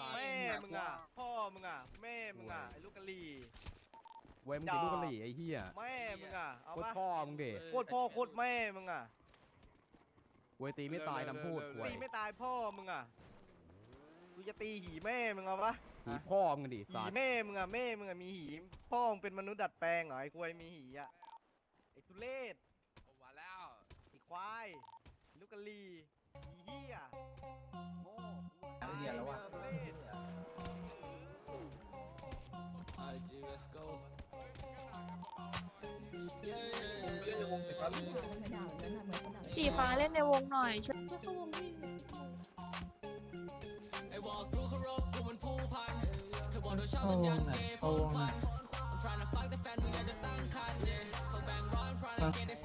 ตายแม่มึงอะพ่อมึงอะแม่มึงอะไอ้ลูกกะลีเว้ยมึงติดลูกกะหรี่ไอ้เหี้ยแม่มึงอะเอาโคตรปะพ่อมึงเด็โคตรพ่อโคตรแม่มึงอะเว้ยตีไม่ตายน้ำพูดเว้ตียไม่ตายพ่อมึงอะกูจะตีหีแม่มึงเอาปะผีพ่อมึงดิหีสัตว์แม่มึงอะแม่มึงอะมีหีพ่อมึงเป็นมนุษย์ดัดแปลงเหรอไอ้ควายมีหีอะไอ้ทุเรศผมมาแล้วไอ้ควายไอ้ลูกกะลีไอ้เหี้ย สีฟ้าเล่นในวงหน่อยช่วยไอ้บอกรู้เคารพกูมันผู้พันเธอบอกเธอชอบกันยังเจพ่นควัน I'm trying to fuck แต่แฟนมึงอยากจะตั้งคัน yeah ฟังแบงร้อน trying to get this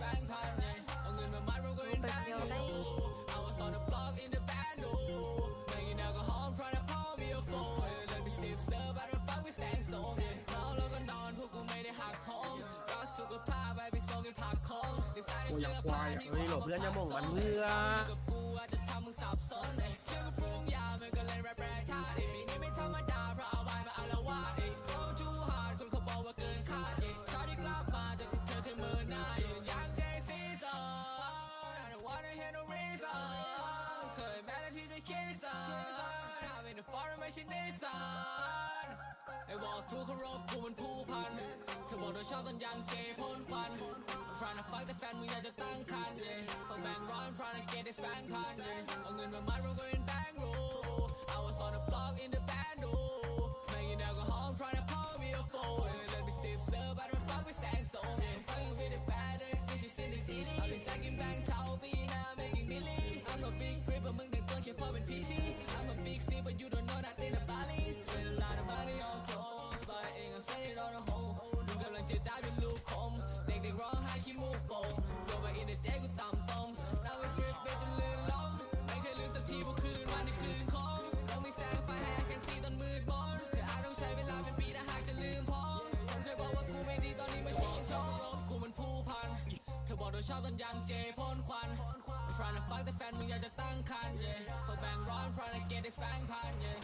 เกินคาดเอ้ยชาที่กลับมาจากที่เธอคยเมินหน้าเอ้ยยังใจซีซัน I don't wanna hear no reason เคยแม้แต่ที่จะคิดซัน I'm in the foreign ไม่ใช่เนสันไอ้บอกทุกเคารพกูมันผู้พันเธอบอก เธอชอบตอนยังเกย์พ่นควัน I'm trying to fuck แต่แฟนมึงอยากจะตั้งคัน yeah ฟังแบงร้อน trying to get this bang พัน yeah เอาเงินมามัดเราก็เป็นแบงรู I was on the block in the band ดู Making alcohol I'm trying to pour me a four yeah เลยไปสิบเซิร์ฟ I don't fuck with แสงโสม yeah fucking with the baddest bitches in the city เอาเป็นแซกินแบงเท่าปีหน้า making milli I'm no big grip มึง ชอบตอนยางเจพ่นควัน I'm trying to fuck แต่แฟนมึงอยากจะตั้งคัน yeah ฟังแบงร้อน trying to get this bang พัน yeah